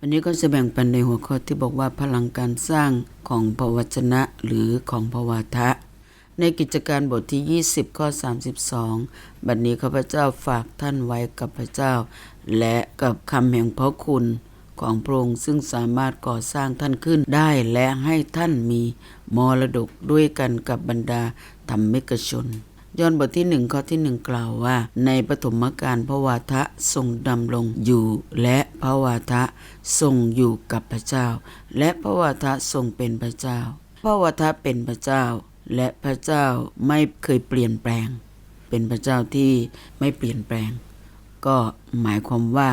วันนี้ก็จะแบ่งปันในหัวข้อที่บอกว่าพลังการสร้างของพระวจนะหรือของพระวาทะ ในกิจการบทที่ 20 ข้อ 32 บัดนี้ข้าพเจ้าฝากท่านไว้กับพระเจ้า และกับคำแห่งพระคุณของพระองค์ซึ่งสามารถก่อสร้างท่านขึ้นได้และให้ท่านมีมรดกด้วยกันกับบรรดาธรรมิกชน ย้อนบทที่หนึ่งข้อที่หนึ่งกล่าวว่า ในปฐมกาลพระวาทะทรงดำรงอยู่ และพระวาทะทรงอยู่กับพระเจ้า และพระวาทะทรงเป็นพระเจ้า พระวาทะเป็นพระเจ้า และพระเจ้าไม่เคยเปลี่ยนแปลง เป็นพระเจ้าที่ไม่เปลี่ยนแปลง ก็หมายความว่า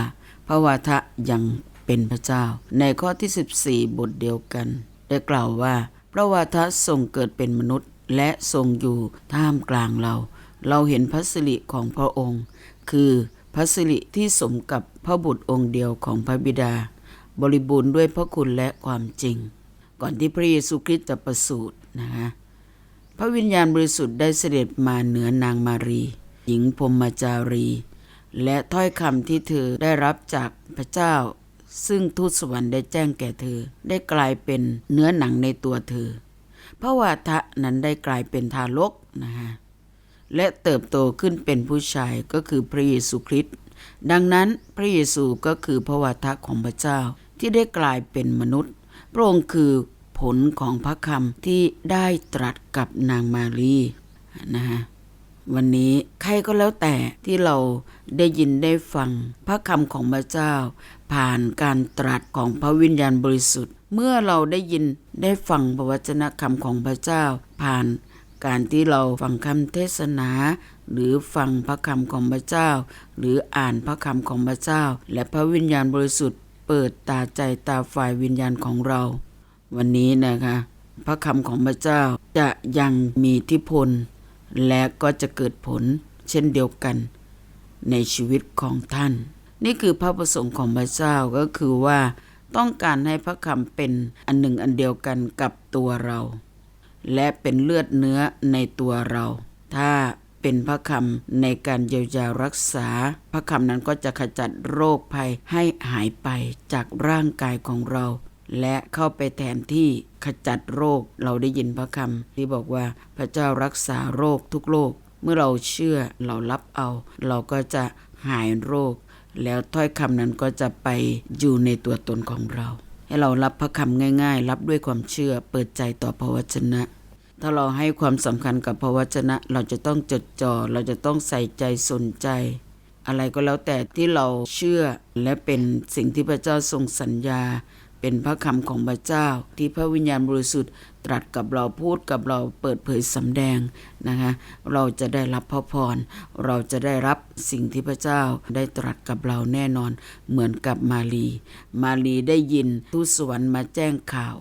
พระวาทะยังเป็นพระเจ้า ในข้อที่ 14 บทเดียวกัน ได้กล่าวว่า พระวาทะทรงเกิดเป็นมนุษย์ และทรงอยู่ท่ามกลางเรา เราเห็นพระสิริของพระองค์ คือพระสิริที่สมกับพระบุตรองค์เดียวของพระบิดา บริบูรณ์ด้วยพระคุณและความจริง ก่อนที่พระเยซูคริสต์จะประสูตินะคะพระวิญญาณบริสุทธิ์ได้เสด็จมาเหนือนางมารี หญิงพรมจารี และถ้อยคำที่เธอได้รับจากพระเจ้า ซึ่งทูตสวรรค์ได้แจ้งแก่เธอ ได้กลายเป็นเนื้อหนังในตัวเธอ ระวาทะนั้นได้กลายเป็นทารกนะฮะและเติบโตขึ้นเป็นผู้ชายก็คือพระเยซูคริสต์ดังนั้นพระเยซูก็คือพระวาทะของพระเจ้าที่ได้กลายเป็นมนุษย์ พระองค์คือผลของพระคำที่ได้ตรัสกับนางมารีนะฮะวันนี้ใครก็แล้วแต่ที่เราได้ยินได้ฟังพระคำของพระเจ้า ผ่านการตรัสของพระวิญญาณบริสุทธิ์ เมื่อเราได้ยิน ได้ฟังพระวจนะคำของพระเจ้า ผ่านการที่เราฟังคำเทศนา หรือฟังพระคำของพระเจ้า หรืออ่านพระคำของพระเจ้า และพระวิญญาณบริสุทธิ์เปิดตาใจตาฝ่ายวิญญาณของเรา วันนี้นะคะ พระคำของพระเจ้าจะยังมีอิทธิพล และก็จะเกิดผลเช่นเดียวกัน ในชีวิตของท่าน นี่คือพระประสงค์ของพระเจ้าก็คือว่า ต้องการให้พระคำเป็นอันหนึ่งอันเดียวกันกับตัวเรา และเป็นเลือดเนื้อในตัวเรา ถ้าเป็นพระคำในการเยียวยารักษา พระคำนั้นก็จะขจัดโรคภัยให้หายไปจากร่างกายของเรา และเข้าไปแทนที่ขจัดโรคเราได้ยินพระคำที่บอกว่าพระเจ้ารักษาโรคทุกโรคเมื่อเราเชื่อเรารับเอา เราก็จะหายโรค แล้วถ้อยคำนั้นก็จะไปอยู่ในตัวตนของเรา ให้เรารับพระคำง่าย ๆ รับด้วยความเชื่อเปิดใจต่อพระวจนะ ถ้าเราให้ความสำคัญกับพระวจนะ เราจะต้องจดจ่อเราจะต้องใส่ใจสนใจ อะไรก็แล้วแต่ที่เราเชื่อและเป็นสิ่งที่พระเจ้าทรงสัญญา เป็นพระคำของพระเจ้า ที่พระวิญญาณบริสุทธิ์ตรัสกับเราพูดกับเราเปิดเผยสำแดงนะคะเราจะได้รับพระพร เราจะได้รับสิ่งที่พระเจ้าได้ตรัสกับเราแน่นอนเหมือนกับมารี มารีได้ยินทูตสวรรค์มาแจ้งข่าว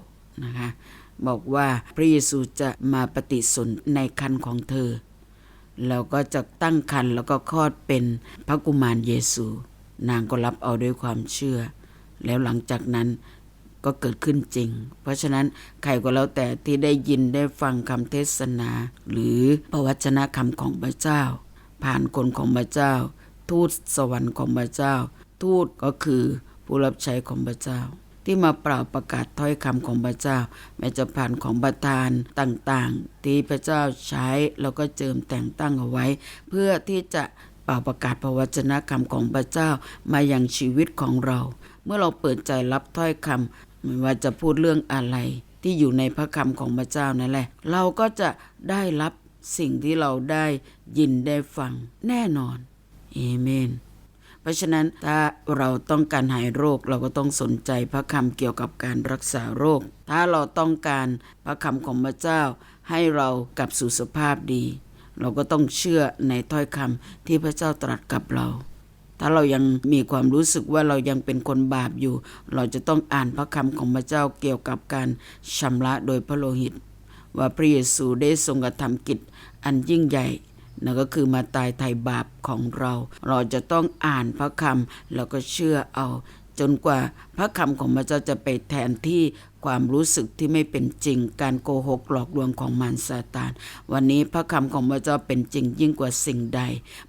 นะคะบอกว่าพระเยซูจะมาปฏิสนในคันของเธอ แล้วก็จะตั้งคันแล้วก็คลอดเป็นพระกุมารเยซู นางก็รับเอาด้วยความเชื่อ แล้วหลังจากนั้น ก็เกิดขึ้นจริง เพราะฉะนั้นใครก็แล้วแต่ที่ได้ยินได้ฟังคำเทศนา หรือพระวจนะคำของพระเจ้า ผ่านคนของพระเจ้า ทูตสวรรค์ของพระเจ้า ทูตก็คือผู้รับใช้ของพระเจ้า ที่มาเปล่าประกาศถ้อยคำของพระเจ้าแม้จะผ่านของประทานต่างๆ ที่พระเจ้าใช้แล้วก็เจิมแต่งตั้งเอาไว้ เพื่อที่จะเป่าประกาศพระวจนะคำของพระเจ้ามาอย่างชีวิตของเรา เมื่อเราเปิดใจรับถ้อยคำ ไม่ว่าจะพูดเรื่องอะไรที่อยู่ในพระคำของพระเจ้านั่นแหละ เราก็จะได้รับสิ่งที่เราได้ยินได้ฟังแน่นอนเอเมน เพราะฉะนั้นถ้าเราต้องการหายโรคเราก็ต้องสนใจพระคำเกี่ยวกับการรักษาโรค ถ้าเราต้องการพระคำของพระเจ้า ให้เรากลับสู่สภาพดี เราก็ต้องเชื่อในถ้อยคำที่พระเจ้าตรัสกับเรา ถ้าเรายังมีความรู้สึกว่าเรายังเป็นคนบาปอยู่ เราจะต้องอ่านพระคำของพระเจ้าเกี่ยวกับการชำระโดยพระโลหิต ว่าพระเยซูได้ทรงกระทำกิจอันยิ่งใหญ่นั่นก็คือมาตายไถ่บาปของเรา เราจะต้องอ่านพระคำแล้วก็เชื่อเอา จนกว่าพระคำของพระเจ้าจะไปแทนที่ ความรู้สึกที่ไม่เป็นจริง การโกหกหลอกลวงของมารซาตาน วันนี้พระคำของพระเจ้าเป็นจริงยิ่งกว่าสิ่งใด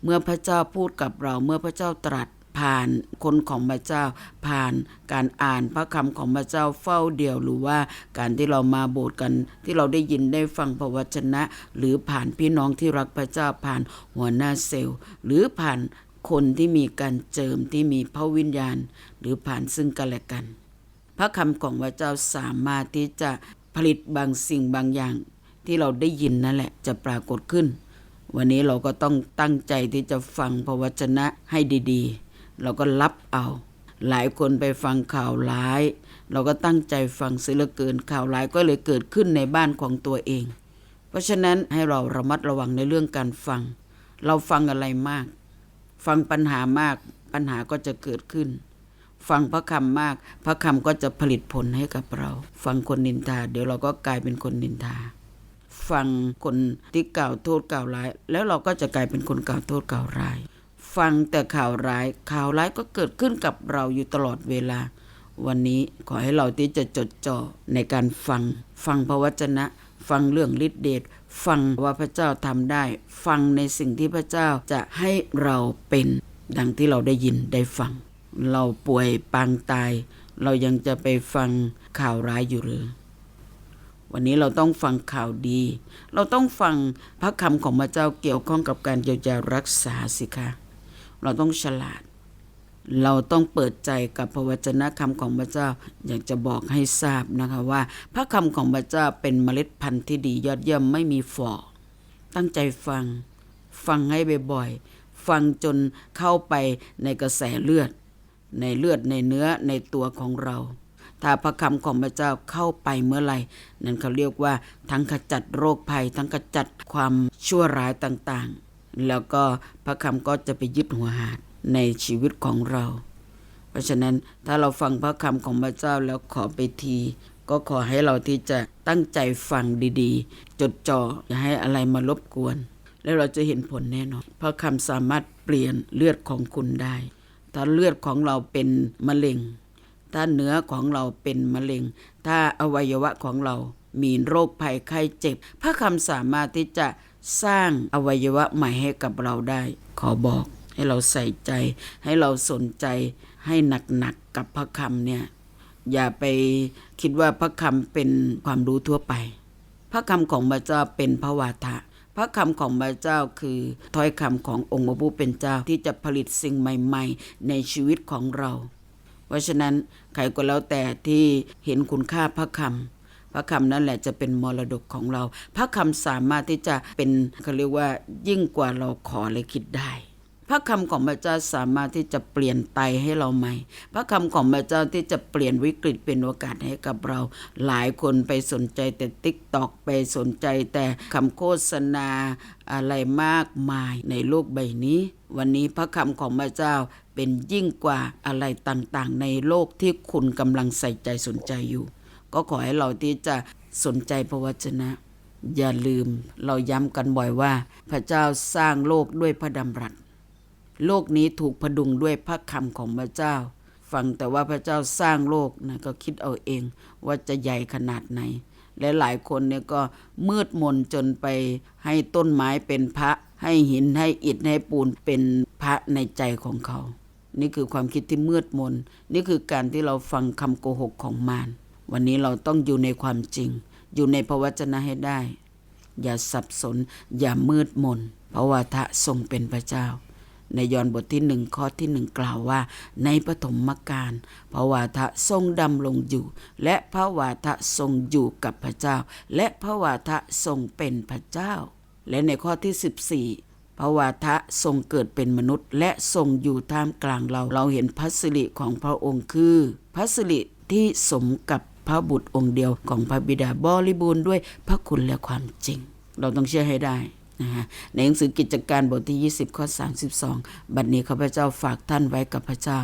เมื่อพระเจ้าพูดกับเราเมื่อพระเจ้าตรัสผ่านคนของพระเจ้าผ่านการอ่านพระคำของพระเจ้าเฝ้าเดียวหรือว่าการที่เรามาโบสถ์กันที่เราได้ยินได้ฟังพระวจนะ หรือผ่านพี่น้องที่รักพระเจ้าผ่านหัวหน้าเซลล์ หรือผ่านคนที่มีการเจิมที่มีพระวิญญาณ หรือผ่านซึ่งกันและกัน พระคำของพระเจ้าสามารถที่จะผลิตบางสิ่งบางอย่าง ที่เราได้ยินนั่นแหละจะปรากฏขึ้น วันนี้เราก็ต้องตั้งใจที่จะฟังพระวจนะให้ดีๆ เราก็รับเอา หลายคนไปฟังข่าวร้าย เราก็ตั้งใจฟังเสียเหลือเกินข่าวร้ายก็เลยเกิดขึ้นในบ้านของตัวเอง เพราะฉะนั้นให้เราระมัดระวังในเรื่องการฟัง เราฟังอะไรมาก ฟังปัญหามากปัญหาก็จะเกิดขึ้น ฟังพระคำมาก พระคำก็จะผลิตผลให้กับเรา ฟังคนนินทา เดี๋ยวเราก็กลายเป็นคนนินทา ฟังคนที่กล่าวโทษกล่าวร้าย แล้วเราก็จะกลายเป็นคนกล่าวโทษกล่าวร้าย ฟังแต่ข่าวร้ายข่าวร้ายก็เกิดขึ้นกับเราอยู่ตลอดเวลา วันนี้ขอให้เราที่จะจดจ่อในการฟัง ฟังพระวจนะ ฟังเรื่องฤทธิเดชฟังว่าพระเจ้าทำได้ ฟังในสิ่งที่พระเจ้าจะให้เราเป็นดังที่เราได้ยินได้ฟัง เราป่วยปางตาย เรายังจะไปฟังข่าวร้ายอยู่หรือ วันนี้เราต้องฟังข่าวดี เราต้องฟังพระคำของพระเจ้าเกี่ยวข้องกับการเยียวยารักษาสิคะ เราต้องฉลาด เราต้องเปิดใจกับพระวจนะคำของพระเจ้า อยากจะบอกให้ทราบนะคะว่า พระคำของพระเจ้าเป็นเมล็ดพันธุ์ที่ดียอดเยี่ยมไม่มีฝ่อ ตั้งใจฟัง ฟังให้บ่อยๆฟังจนเข้าไปในกระแสเลือด ในเลือดในเนื้อในตัวของเรา ถ้าพระคำของพระเจ้าเข้าไปเมื่อไหร่ นั่นเขาเรียกว่า ทั้งขจัดโรคภัย ทั้งขจัดความชั่วร้ายต่างๆ แล้วก็พระคำก็จะไปยึดหัวหาดในชีวิตของเรา เพราะฉะนั้นถ้าเราฟังพระคำของพระเจ้าแล้วขอไปที ก็ขอให้เราที่จะตั้งใจฟังดีๆ จดจ่ออย่าให้อะไรมารบกวน แล้วเราจะเห็นผลแน่นอน พระคำสามารถเปลี่ยนเลือดของคุณได้ ถ้าเลือดของเราเป็นมะเร็ง ถ้าเนื้อของเราเป็นมะเร็ง ถ้าอวัยวะของเรามีโรคภัยไข้เจ็บ พระคำสามารถที่จะสร้างอวัยวะใหม่ให้กับเราได้ ขอบอก ให้เราใส่ใจ ให้เราสนใจให้หนักๆกับพระคำเนี่ย อย่าไปคิดว่าพระคำเป็นความรู้ทั่วไป พระคำของพระเจ้าเป็นพระวาทะ พระคำของพระเจ้าคือถ้อยคำขององค์พระผู้เป็นเจ้าที่จะผลิตสิ่งใหม่ ๆ ในชีวิตของเรา เพราะฉะนั้นใครก็แล้วแต่ที่เห็นคุณค่าพระคำพระคำนั่นแหละจะเป็นมรดกของเรา พระคำสามารถที่จะเป็นเขาเรียกว่ายิ่งกว่าเราขอเลยคิดได้ พระคำของพระเจ้าสามารถที่จะเปลี่ยนไตให้เราใหม่ พระคำของพระเจ้าที่จะเปลี่ยนวิกฤตเป็นโอกาสให้กับเรา หลายคนไปสนใจแต่ติ๊กตอกไปสนใจแต่คำโฆษณาอะไรมากมายในโลกใบนี้ วันนี้พระคำของพระเจ้าเป็นยิ่งกว่าอะไรต่างๆ ในโลกที่คุณกำลังใส่ใจสนใจอยู่ ก็ขอให้เราที่จะสนใจพระวจนะ อย่าลืมเราย้ำกันบ่อยว่า พระเจ้าสร้างโลกด้วยพระดำรัส โลกนี้ถูกพดุงด้วยพระคำของพระเจ้า ฟังแต่ว่าพระเจ้าสร้างโลกนะก็คิดเอาเองว่าจะใหญ่ขนาดไหน และหลายคนเนี่ยก็มืดมนจนไปให้ต้นไม้เป็นพระ ให้หินให้อิฐให้ปูนเป็นพระในใจของเขา นี่คือความคิดที่มืดมน นี่คือการที่เราฟังคำโกหกของมารวันนี้เราต้องอยู่ในความจริง อยู่ในพระวจนะให้ได้ อย่าสับสน อย่ามืดมนเพราะว่าทะทรงเป็นพระเจ้า ในยอห์นบทที่หนึ่งข้อที่หนึ่งกล่าวว่า ในปฐมกาลพระวาทะทรงดำลงอยู่ และพระวาทะทรงอยู่กับพระเจ้า และพระวาทะทรงเป็นพระเจ้า และในข้อที่ 14พระวาทะทรงเกิดเป็นมนุษย์ และทรงอยู่ท่ามกลางเรา เราเห็นพัสริของพระองค์คือพัสริที่สมกับพระบุตรองค์เดียวของพระบิดาบริบูรณ์ด้วยพระคุณและความจริง เราต้องเชื่อให้ได้ นะะในหนังสือกิจการบทที่ 20 ข้อ 32 บัดนี้ข้าพเจ้าฝากท่านไว้กับพระเจ้า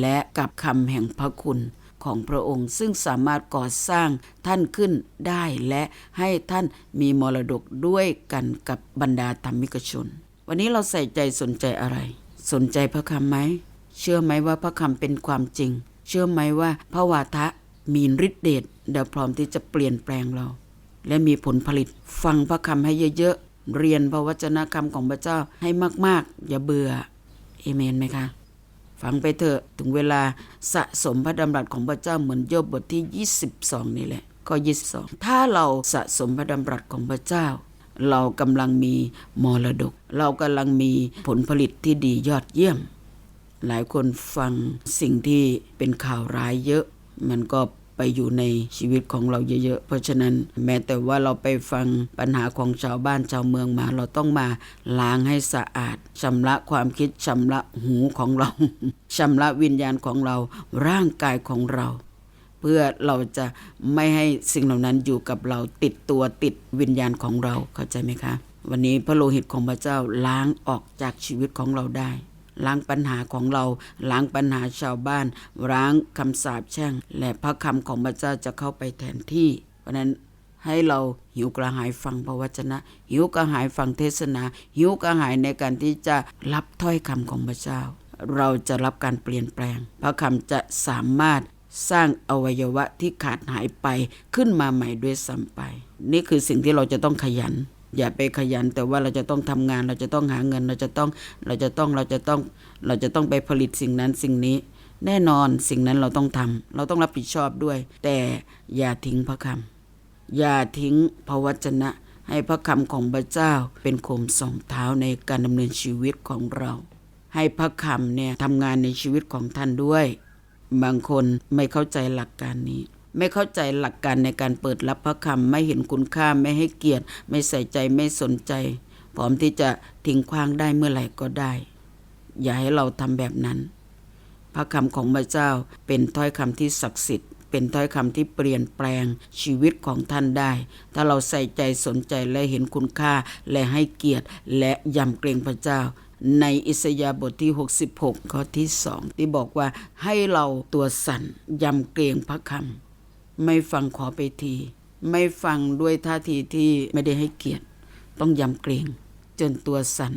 และกับคำแห่งพระคุณของพระองค์ซึ่งสามารถก่อสร้างท่านขึ้นได้และให้ท่านมีมรดกด้วยกันกับบรรดาธรรมิกชน วันนี้เราใส่ใจสนใจอะไร สนใจพระคำไหม เชื่อไหมว่าพระคำเป็นความจริง เชื่อไหมว่าพระวาทะมีฤทธิเดชเดี๋ยวพร้อมที่จะเปลี่ยนแปลงเรา และมีผลผลิตฟังพระคำให้เยอะ เรียนพระวจนะคำของพระเจ้าให้มาก ๆ อย่าเบื่อเอเมนไหมคะ ฟังไปเถอะถึงเวลาสะสมพระดำรัสของพระเจ้าเหมือนโยบบทที่ 22 นี่แหละข้อ22 ถ้าเราสะสมพระดำรัสของพระเจ้า เรากำลังมีมรดก เรากำลังมีผลผลิตที่ดียอดเยี่ยม หลายคนฟังสิ่งที่เป็นข่าวร้ายเยอะ มันก็ ไปอยู่ในชีวิตของเราเยอะๆ เพราะฉะนั้นแม้แต่ว่าเราไปฟังปัญหาของชาวบ้านชาวเมืองมา เราต้องมาล้างให้สะอาดชำระความคิดชำระหูของเราชำระวิญญาณของเราร่างกายของเราเพื่อเราจะไม่ให้สิ่งเหล่านั้นอยู่กับเราติดตัวติดวิญญาณของเราเข้าใจไหมคะ วันนี้พระโลหิตของพระเจ้าล้างออกจากชีวิตของเราได้ ล้างปัญหาของเรา ล้างปัญหาชาวบ้าน ล้างคำสาปแช่ง และพระคำของพระเจ้าจะเข้าไปแทนที่ เพราะนั้นให้เราหิวกระหายฟังพระวจนะ หิวกระหายฟังเทศนา หิวกระหายในการที่จะรับถ้อยคำของพระเจ้า เราจะรับการเปลี่ยนแปลง พระคำจะสามารถสร้างอวัยวะที่ขาดหายไปขึ้นมาใหม่ด้วยซ้ำไป นี่คือสิ่งที่เราจะต้องขยัน อย่าไปขยัน แต่ว่าเราจะต้องทำงาน เราจะต้องหาเงิน เราจะต้อง เราจะต้อง เราจะต้อง เราจะต้องไปผลิตสิ่งนั้นสิ่งนี้ แน่นอนสิ่งนั้นเราต้องทำเราต้องรับผิดชอบด้วย แต่อย่าทิ้งพระคำอย่าทิ้งพระวจนะ ให้พระคำของพระเจ้าเป็นโคมสองเท้าในการดำเนินชีวิตของเรา ให้พระคำเนี่ยทำงานในชีวิตของท่านด้วย บางคนไม่เข้าใจหลักการนี้ ไม่เข้าใจหลักการในการเปิดรับพระคำไม่เห็นคุณค่าไม่ให้เกียรติ ไม่ใส่ใจไม่สนใจ พร้อมที่จะทิ้งขว้างได้เมื่อไหร่ก็ได้ อย่าให้เราทำแบบนั้น พระคำของพระเจ้าเป็นถ้อยคำที่ศักดิ์สิทธิ์เป็นถ้อยคำที่เปลี่ยนแปลงชีวิตของท่านได้ ถ้าเราใส่ใจสนใจและเห็นคุณค่าและให้เกียรติ และยำเกรงพระเจ้า ในอิสยาบทที่ 66 ข้อที่สองที่บอกว่าให้เราตัวสั่นยำเกรงพระคำ ไม่ฟังขอไปที ไม่ฟังด้วยท่าทีที่ไม่ได้ให้เกียรติ ต้องยำเกรงจนตัวสั่น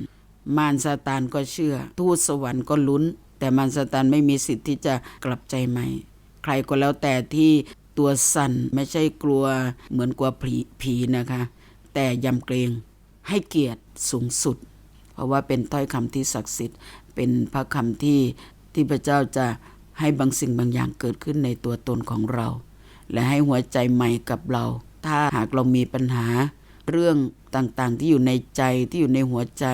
มารซาตานก็เชื่อ ทูตสวรรค์ก็ลุ้น แต่มารซาตานไม่มีสิทธิ์ที่จะกลับใจใหม่ ใครก็แล้วแต่ที่ตัวสั่นไม่ใช่กลัวเหมือนกลัวผีผีนะคะ แต่ยำเกรงให้เกียรติสูงสุด เพราะว่าเป็นถ้อยคำที่ศักดิ์สิทธิ์ เป็นพระคำที่ที่พระเจ้าจะให้บางสิ่งบางอย่างเกิดขึ้นในตัวตนของเรา และให้หัวใจใหม่กับเรา ถ้าหากเรามีปัญหา เรื่องต่างๆ ที่อยู่ในใจที่อยู่ในหัวใจ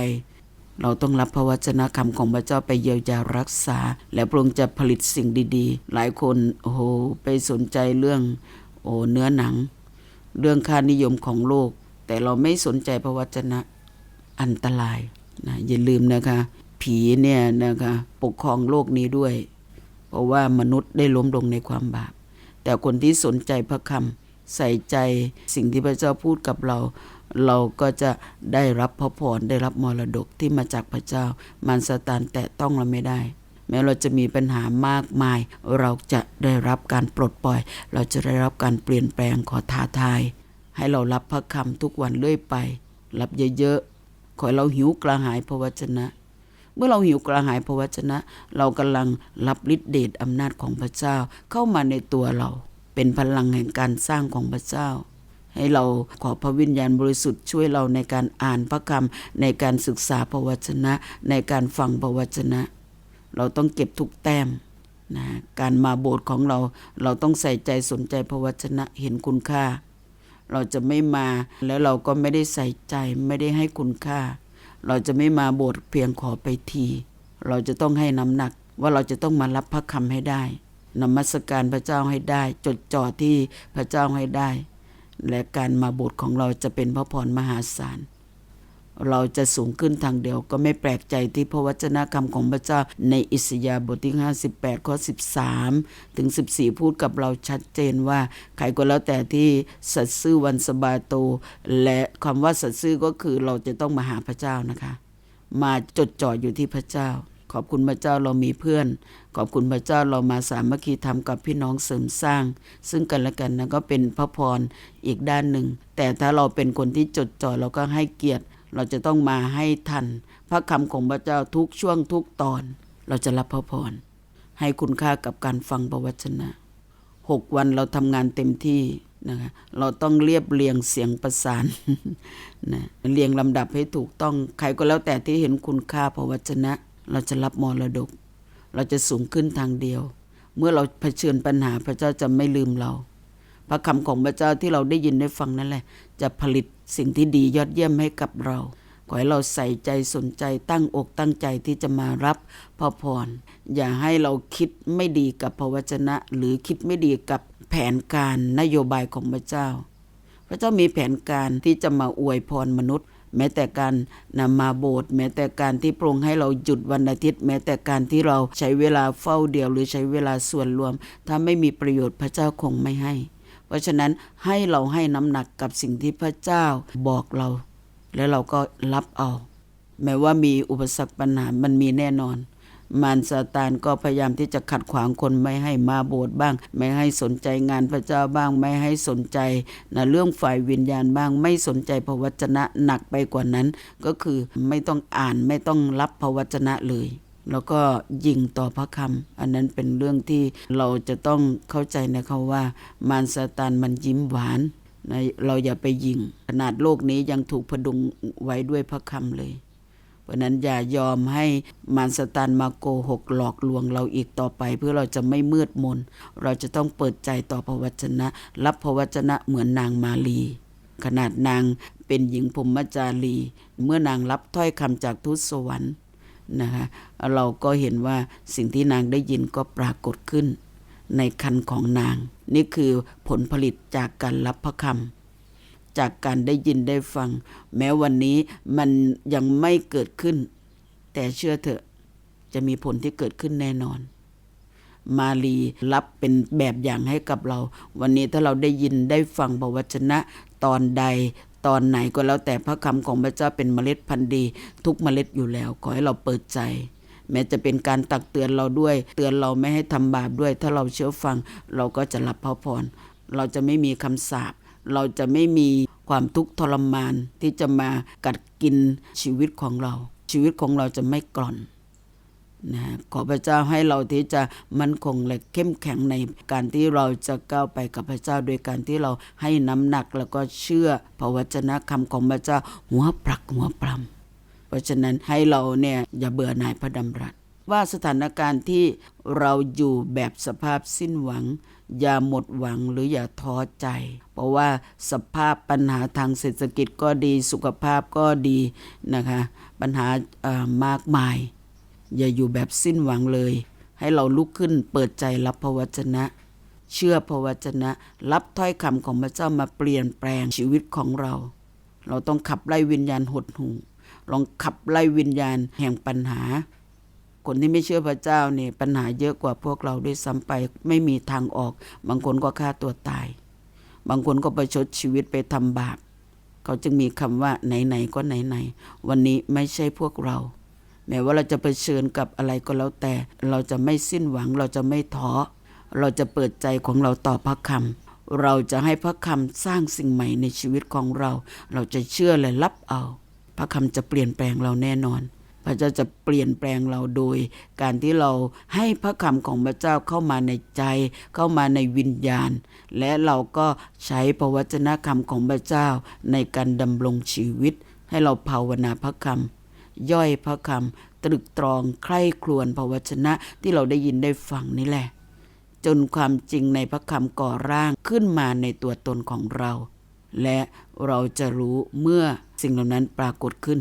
เราต้องรับพระวจนะคำของพระเจ้าไปเยียวยารักษา และพระองค์จะผลิตสิ่งดีๆ หลายคนโอ้โหไปสนใจเรื่องโอ้เนื้อหนัง เรื่องค่านิยมของโลก แต่เราไม่สนใจพระวจนะอันตรายนะอย่าลืมนะคะ ผีเนี่ยนะคะปกครองโลกนี้ด้วย เพราะว่ามนุษย์ได้ล้มลงในความบาป แต่คนที่สนใจพระคำใส่ใจสิ่งที่พระเจ้าพูดกับเรา เราก็จะได้รับพระพรได้รับมรดกที่มาจากพระเจ้ามารซาตานแตะต้องเราไม่ได้ แม้เราจะมีปัญหามากมาย เราจะได้รับการปลดปล่อย เราจะได้รับการเปลี่ยนแปลงขอท้าทาย ให้เรารับพระคำทุกวันเรื่อยไป รับเยอะๆขอเราหิวกระหายพระวจนะ เมื่อเราหิวกระหายพระวจนะ เรากำลังรับฤทธิเดชอำนาจของพระเจ้าเข้ามาในตัวเรา เป็นพลังแห่งการสร้างของพระเจ้า ให้เราขอพระวิญญาณบริสุทธิ์ช่วยเราในการอ่านพระคำในการศึกษาพระวจนะ ในการฟังพระวจนะ เราต้องเก็บทุกแต้มนะการมาโบสถ์ของเราเราต้องใส่ใจสนใจพระวจนะเห็นคุณค่า เราจะไม่มาแล้วเราก็ไม่ได้ใส่ใจไม่ได้ให้คุณค่า เราจะไม่มาโบสถ์เพียงขอไปที เราจะต้องให้น้ำหนักว่าเราจะต้องมารับพระคำให้ได้นมัสการพระเจ้าให้ได้ จดจ่อที่พระเจ้าให้ได้ และการมาโบสถ์ของเราจะเป็นพระพรมหาศาล เราจะสูงขึ้นทางเดียวก็ไม่แปลกใจที่พระวจนะคำของพระเจ้าในอิสยาห์บทที่ 58 ข้อ 13 ถึง 14 พูดกับเราชัดเจนว่า ใครก็แล้วแต่ที่สัตย์ซื่อวันสบาโต และคำว่าสัตย์ซื่อก็คือเราจะต้องมาหาพระเจ้านะคะ มาจดจ่ออยู่ที่พระเจ้า ขอบคุณพระเจ้าเรามีเพื่อน ขอบคุณพระเจ้าเรามาสามัคคีธรรมกับพี่น้องเสริมสร้าง ซึ่งกันและกันนะก็เป็นพระพรอีกด้านหนึ่ง แต่ถ้าเราเป็นคนที่จดจ่อเราก็ให้เกียรติ เราจะต้องมาให้ทัน พระคำของพระเจ้าทุกช่วงทุกตอน เราจะรับพระพร ให้คุณค่ากับการฟังพระวจนะหกวันเราทำงานเต็มที่นะคะเราต้องเรียบเรียงเสียงประสานนะเรียงลำดับให้ถูกต้อง ใครก็แล้วแต่ที่เห็นคุณค่าพระวจนะ เราจะรับมรดก เราจะสูงขึ้นทางเดียว เมื่อเราเผชิญปัญหาพระเจ้าจะไม่ลืมเรา พระคำของพระเจ้าที่เราได้ยินได้ฟังนั่นแหละ จะผลิตสิ่งที่ดียอดเยี่ยมให้กับเรา ขอให้เราใส่ใจสนใจตั้งอกตั้งใจที่จะมารับพระพร อย่าให้เราคิดไม่ดีกับพระวจนะ หรือคิดไม่ดีกับแผนการนโยบายของพระเจ้า พระเจ้ามีแผนการที่จะมาอวยพรมนุษย์แม้แต่การนำมาโบสถ์แม้แต่การที่พระองค์ให้เราหยุดวันอาทิตย์ แม้แต่การที่เราใช้เวลาเฝ้าเดียว หรือใช้เวลาส่วนรวม ถ้าไม่มีประโยชน์พระเจ้าคงไม่ให้ เพราะฉะนั้นให้เราให้น้ำหนักกับสิ่งที่พระเจ้าบอกเรา แล้วเราก็รับเอา แม้ว่ามีอุปสรรคปัญหามันมีแน่นอน มารซาตานก็พยายามที่จะขัดขวางคนไม่ให้มาโบสถ์บ้าง ไม่ให้สนใจงานพระเจ้าบ้าง ไม่ให้สนใจนะเรื่องฝ่ายวิญญาณบ้าง ไม่สนใจพระวจนะหนักไปกว่านั้น ก็คือไม่ต้องอ่านไม่ต้องรับพระวจนะเลย แล้วก็ยิงต่อพระคำอันนั้นเป็นเรื่องที่เราจะต้องเข้าใจนะคะว่ามารซาตานมันยิ้มหวานนะเราอย่าไปยิง ขนาดโลกนี้ยังถูกพดุงไว้ด้วยพระคำเลย เพราะนั้นอย่ายอมให้มารสตานมาโกหกหลอกลวงเราอีกต่อไป เพื่อเราจะไม่มืดมน เราจะต้องเปิดใจต่อพระวจนะ รับพระวจนะเหมือนนางมาลี ขนาดนางเป็นหญิงพรมจารี เมื่อนางรับถ้อยคำจากทูตสวรรค์ นะคะเราก็เห็นว่าสิ่งที่นางได้ยินก็ปรากฏขึ้น ในคันของนาง นี่คือผลผลิตจากการรับพระคำจากการได้ยินได้ฟัง แม้วันนี้มันยังไม่เกิดขึ้น แต่เชื่อเถอะจะมีผลที่เกิดขึ้นแน่นอน มาลีรับเป็นแบบอย่างให้กับเรา วันนี้ถ้าเราได้ยินได้ฟังพระวจนะตอนใด ตอนไหนก็แล้วแต่พระคำของพระเจ้าเป็นเมล็ดพันธุ์ดี ทุกเมล็ดอยู่แล้ว ขอให้เราเปิดใจ แม้จะเป็นการตักเตือนเราด้วย เตือนเราไม่ให้ทำบาปด้วย ถ้าเราเชื่อฟัง เราก็จะรับพระพรเราจะไม่มีคำสาปเราจะไม่มีความทุกข์ทรมานที่จะมากัดกินชีวิตของเรา ชีวิตของเราจะไม่กร่อน นะขอพระเจ้าให้เราที่จะมั่นคงและเข้มแข็งในการที่เราจะก้าวไปกับพระเจ้าโดยการที่เราให้น้ำหนักแล้วก็เชื่อพระวจนะคำของพระเจ้าหัวปรักหัวปรำเพราะฉะนั้นให้เราเนี่ยอย่าเบื่อหน่ายพระดำรัสว่าสถานการณ์ที่เราอยู่แบบสภาพสิ้นหวัง อย่าหมดหวังหรืออย่าท้อใจ เพราะว่าสภาพปัญหาทางเศรษฐกิจก็ดีสุขภาพก็ดีนะคะ ปัญหามากมาย อย่าอยู่แบบสิ้นหวังเลย ให้เราลุกขึ้นเปิดใจรับพระวจนะ เชื่อพระวจนะ รับถ้อยคำของพระเจ้ามาเปลี่ยนแปลงชีวิตของเรา เราต้องขับไล่วิญญาณหดหู่ลองขับไล่วิญญาณแห่งปัญหา คนที่ไม่เชื่อพระเจ้าเนี่ยปัญหาเยอะกว่าพวกเราด้วยซ้ำไปไม่มีทางออก บางคนก็ฆ่าตัวตาย บางคนก็ประชดชีวิตไปทำบาป เขาจึงมีคำว่าไหนๆก็ไหนๆวันนี้ไม่ใช่พวกเรา แม้ว่าเราจะเผชิญกับอะไรก็แล้วแต่ เราจะไม่สิ้นหวังเราจะไม่ท้อเราจะเปิดใจของเราต่อพระคำเราจะให้พระคำสร้างสิ่งใหม่ในชีวิตของเรา เราจะเชื่อและรับเอา พระคำจะเปลี่ยนแปลงเราแน่นอน พระเจ้าจะเปลี่ยนแปลงเราโดย การที่เราให้พระคำของพระเจ้าเข้ามาในใจ เข้ามาในวิญญาณ และเราก็ใช้พระวจนะคำของพระเจ้าในการดำรงชีวิต ให้เราภาวนาพระคำ ย่อยพระคำตรึกตรองใคร่ครวญพระวจนะที่เราได้ยินได้ฟังนี่แหละ จนความจริงในพระคำก่อร่างขึ้นมาในตัวตนของเรา และเราจะรู้เมื่อสิ่งเหล่านั้นปรากฏขึ้น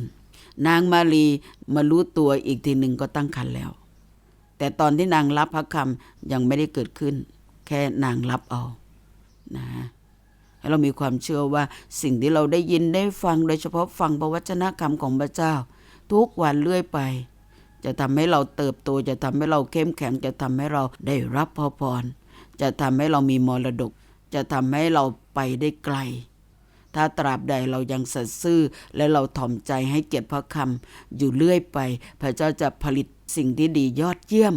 นางมารีมารู้ตัวอีกทีหนึ่งก็ตั้งครรภ์แล้ว แต่ตอนที่นางรับพระคำยังไม่ได้เกิดขึ้น แค่นางรับเอานะให้เรามีความเชื่อว่าสิ่งที่เราได้ยินได้ฟังโดยเฉพาะฟังพระวจนะคำของพระเจ้า ทุกวันเรื่อยไป จะทำให้เราเติบโตจะทำให้เราเข้มแข็ง จะทำให้เราได้รับพระพรจะทำให้เรามีมรดก จะทำให้เราไปได้ไกล ถ้าตราบใดเรายังสัตย์ซื่อและเราถ่อมใจให้เกียรติพระคำอยู่เรื่อยไป พระเจ้าจะผลิตสิ่งที่ดียอดเยี่ยม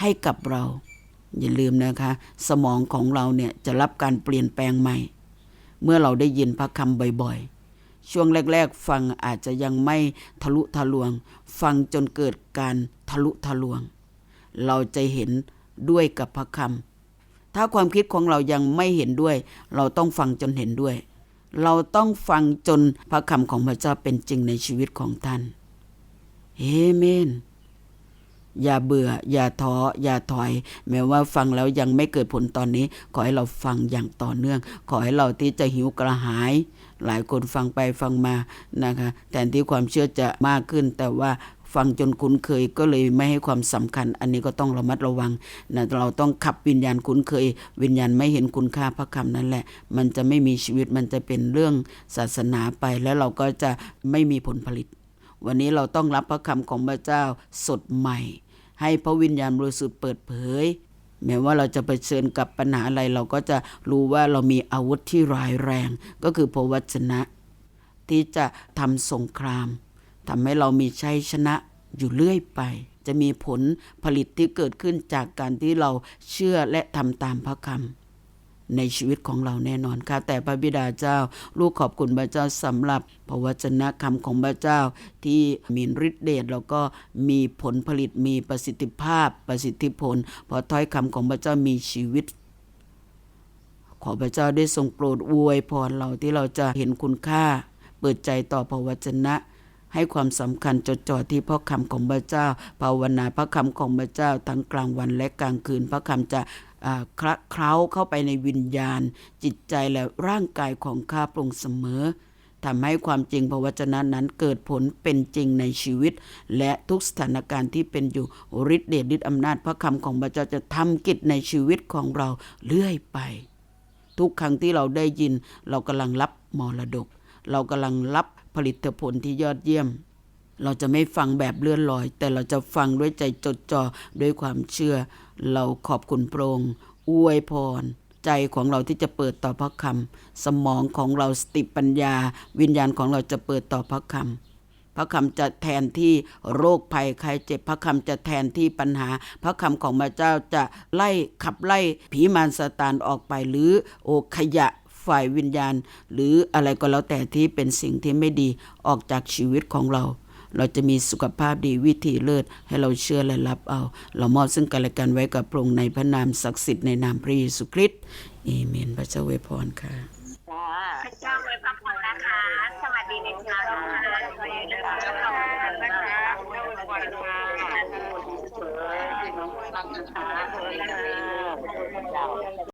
ให้กับเรา อย่าลืมนะคะ สมองของเราเนี่ยจะรับการเปลี่ยนแปลงใหม่ เมื่อเราได้ยินพระคำบ่อยๆ ช่วงแรก ๆ ฟังอาจจะยังไม่ทะลุทะลวง ฟังจนเกิดการทะลุทะลวง เราจะเห็นด้วยกับพระคำถ้าความคิดของเรายังไม่เห็นด้วย เราต้องฟังจนเห็นด้วย เราต้องฟังจนพระคำของพระเจ้าเป็นจริงในชีวิตของท่านเอเมนอย่าเบื่อ อย่าท้อ อย่าถอย แม้ว่าฟังแล้วยังไม่เกิดผลตอนนี้ ขอให้เราฟังอย่างต่อเนื่อง ขอให้เราที่จะหิวกระหาย หลายคนฟังไปฟังมานะคะแทนที่ความเชื่อจะมากขึ้น แต่ว่าฟังจนคุ้นเคยก็เลยไม่ให้ความสำคัญ อันนี้ก็ต้องระมัดระวังนะเราต้องขับวิญญาณคุ้นเคย วิญญาณไม่เห็นคุณค่าพระคำนั่นแหละ มันจะไม่มีชีวิตมันจะเป็นเรื่องศาสนาไป แล้วเราก็จะไม่มีผลผลิต วันนี้เราต้องรับพระคำของพระเจ้าสดใหม่ ให้พระวิญญาณบริสุทธิ์เปิดเผย แม้ว่าเราจะเผชิญกับปัญหาอะไรเราก็จะรู้ว่าเรามีอาวุธที่ร้ายแรง ก็คือพระวจนะ ที่จะทำสงครามทำให้เรามีชัยชนะอยู่เรื่อยไป จะมีผลผลิตที่เกิดขึ้นจากการที่เราเชื่อและทำตามพระคำ ในชีวิตของเราแน่นอนค่ะ แต่พระบิดาเจ้า ลูกขอบคุณพระเจ้าสำหรับพระวจนะคำของพระเจ้าที่มีฤทธิ์เดชแล้วก็มีผลผลิตมีประสิทธิภาพประสิทธิผลเพราะถ้อยคำของพระเจ้ามีชีวิตขอพระเจ้าได้ทรงโปรดอวยพรเราที่เราจะเห็นคุณค่า เปิดใจต่อพระวจนะ ให้ความสำคัญจดจ่อที่พระคำของพระเจ้า ภาวนาพระคำของพระเจ้าทั้งกลางวันและกลางคืน พระคำจะคละเคล้าเข้าไปในวิญญาณ จิตใจและร่างกายของข้าพระองค์เสมอทำให้ความจริงพระวจนะนั้นเกิดผลเป็นจริงในชีวิต และทุกสถานการณ์ที่เป็นอยู่ฤทธิเดชฤทธิอำนาจพระคำของพระเจ้าจะทำกิจในชีวิตของเราเรื่อยไป ทุกครั้งที่เราได้ยินเรากำลังรับมรดก เรากำลังรับ ผลิตผลที่ยอดเยี่ยม เราจะไม่ฟังแบบเลื่อนลอย แต่เราจะฟังด้วยใจจดจ่อด้วยความเชื่อ เราขอบคุณพรงอวยพร ใจของเราที่จะเปิดต่อพระคำสมองของเราสติปัญญา วิญญาณของเราจะเปิดต่อพระคำพระคำจะแทนที่โรคภัยใครเจ็บพระคำจะแทนที่ปัญหา พระคำของพระเจ้าจะไล่ขับไล่ผีมารซาตานออกไปหรือโอขยะ ฝ่ายวิญญาณ หรืออะไรก็แล้วแต่ที่เป็นสิ่งที่ไม่ดีออกจากชีวิตของเรา เราจะมีสุขภาพดีวิถีเลิศ ให้เราเชื่อและรับเอา เรามอบซึ่งกันและกันไว้กับพระองค์ในพระนามศักดิ์สิทธิ์ในนามพระเยซูคริสต์เอเมนพระเจ้าอวพรค่ะพระเจ้าอวพรนะคะสวัสดีในเช้านะคะสวัสดีค่ะ